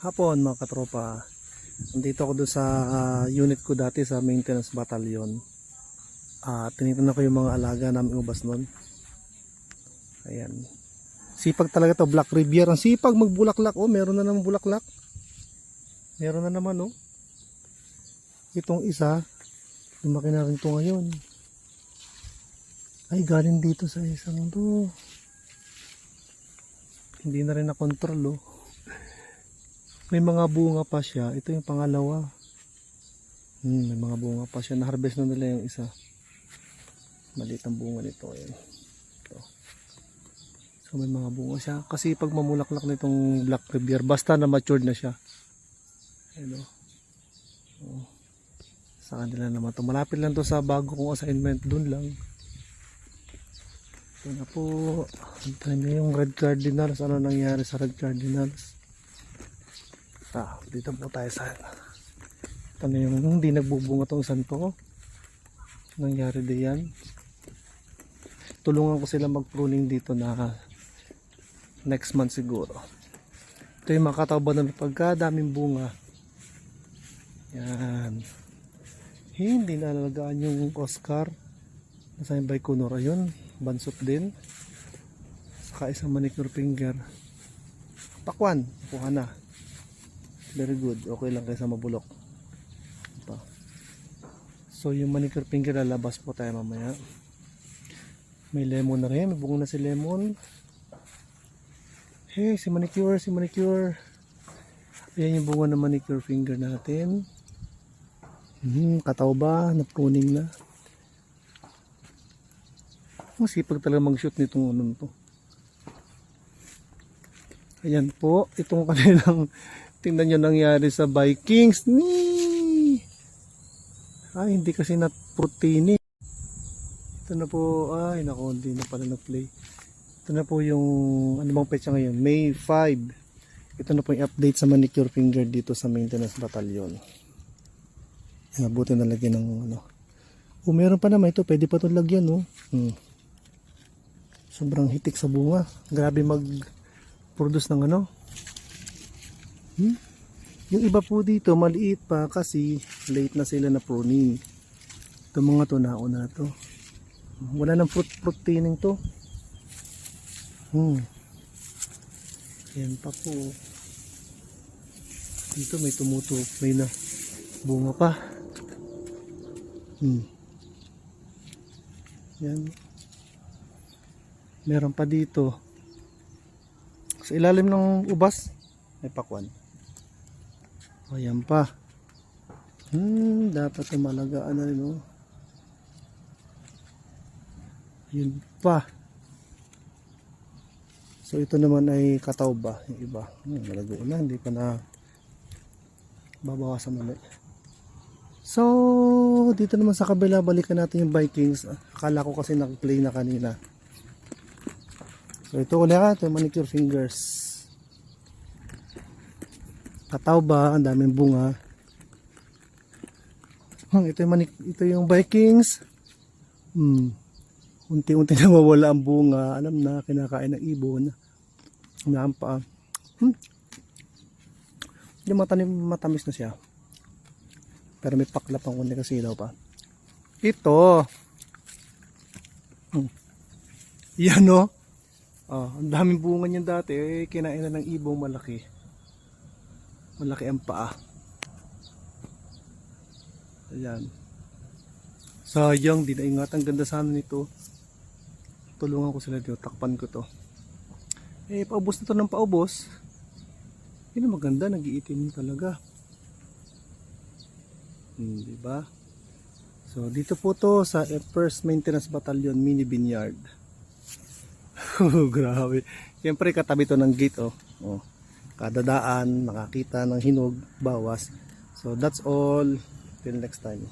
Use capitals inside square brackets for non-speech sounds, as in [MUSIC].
Hapon mga katropa. Nandito ako doon sa ah, unit ko dati sa maintenance battalion. Ah, tinitingnan ko yung mga alaga namin ubas noon. Ayan. Sipag talaga to Black Rivier. Ang sipag magbulaklak. Oh, meron na naman bulaklak. Meron na naman oh. Itong isa, lumaki na rin to ngayon. Ay, galing dito sa isang to. Hindi na rin na-control oh. May mga bunga pa siya. Ito yung pangalawa. Hmm, may mga bunga pa siya. Na-harvest na nila yung isa. Maliit ang bunga nito. Ayan. Ito. So may mga bunga siya. Kasi pag mamulaklak nitong Black Rivier, basta na matured na siya. Ayan o. Oh. Sa kanila naman to. Malapit lang to sa bago kong assignment. Doon lang. Ito na po. Antayin niyo yung red cardinals. Ano nangyari sa red cardinals? Ah, dito po tayo sa ito yung hindi nagbubunga tong isang to. Nangyari din yan. Tulungan ko sila mag-pruning dito na next month siguro. Ito yung makataba na pagkadaming bunga. Yan. Hindi na nalagaan yung Oscar. Nasa yung Baikonur. Ayun, bansot din. Saka isang manicure finger. Pakwan, kuha na. Very good. Okay lang kaysa mabulok. Pa. So yung manicure finger lalabas po tayo mamaya. May lemon na rin. May bunga na si lemon. Hey, si manicure, si manicure. Ayan yung bunga ng manicure finger natin. Hmm, kataw ba? Napruning na. Ang sipag talaga mag-shoot nitong ano to. Ayan po, itong [LAUGHS] kanilang tingnan nyo nangyari sa Vikings. Ni! Ay, hindi kasi nat protein. Ito na po, ay nako, hindi na pala na-play. Ito na po yung, ano bang petsa ngayon? May 5. Ito na po yung update sa manicure finger dito sa maintenance battalion. Yan, mabuti na lagyan ng ano. Oh, meron pa naman ito. Pwede pa itong lagyan, no? Hmm. Sobrang hitik sa bunga. Grabe mag-produce ng ano. Hmm? Yung iba po dito, maliit pa kasi late na sila na pruning. Ito mga to, nauna na to. Wala nang fruit proteining to. Hmm. Yan pa po. Dito may tumuto, may na bunga pa. Hmm. Yan. Meron pa dito. Sa ilalim ng ubas, may pakwan. Ayan pa. Hmm, dapat umalagaan na rin oh. Yun pa. So ito naman ay kataw ba? Yung iba. Hmm, malago na. Hindi pa na babawasan ulit. So, dito naman sa kabila, balikan natin yung Vikings. Akala ko kasi nag-play na kanina. So ito ulit, ito yung manicure fingers. Kataw ba? Ang daming bunga. Hmm, ito yung manik ito yung Vikings. Hmm. Unti-unti [LAUGHS] nawawala ang bunga. Alam na, kinakain ng ibon. Umiyakan pa. Hmm. Hindi matanim, matamis na siya. Pero may paklap ang kundi kasi ilaw pa. Ito. Hmm. Yan no. Oh, ang daming bunga niyan dati. Eh, kinain na ng ibong malaki. Malaki ang paa. Ayan. Sayang, di naingat. Ang ganda sana nito. Tulungan ko sila dito. Takpan ko to. Eh, paubos na to ng paubos. Yun ang maganda. Nag-iitim talaga. Hmm, di ba? So, dito po to sa 1st Maintenance Battalion Mini Vineyard. [LAUGHS] Oh, grabe. Siyempre katabi to ng gate oh. oh. Kada daan, makakita ng hinog, bawas. So that's all. Till next time.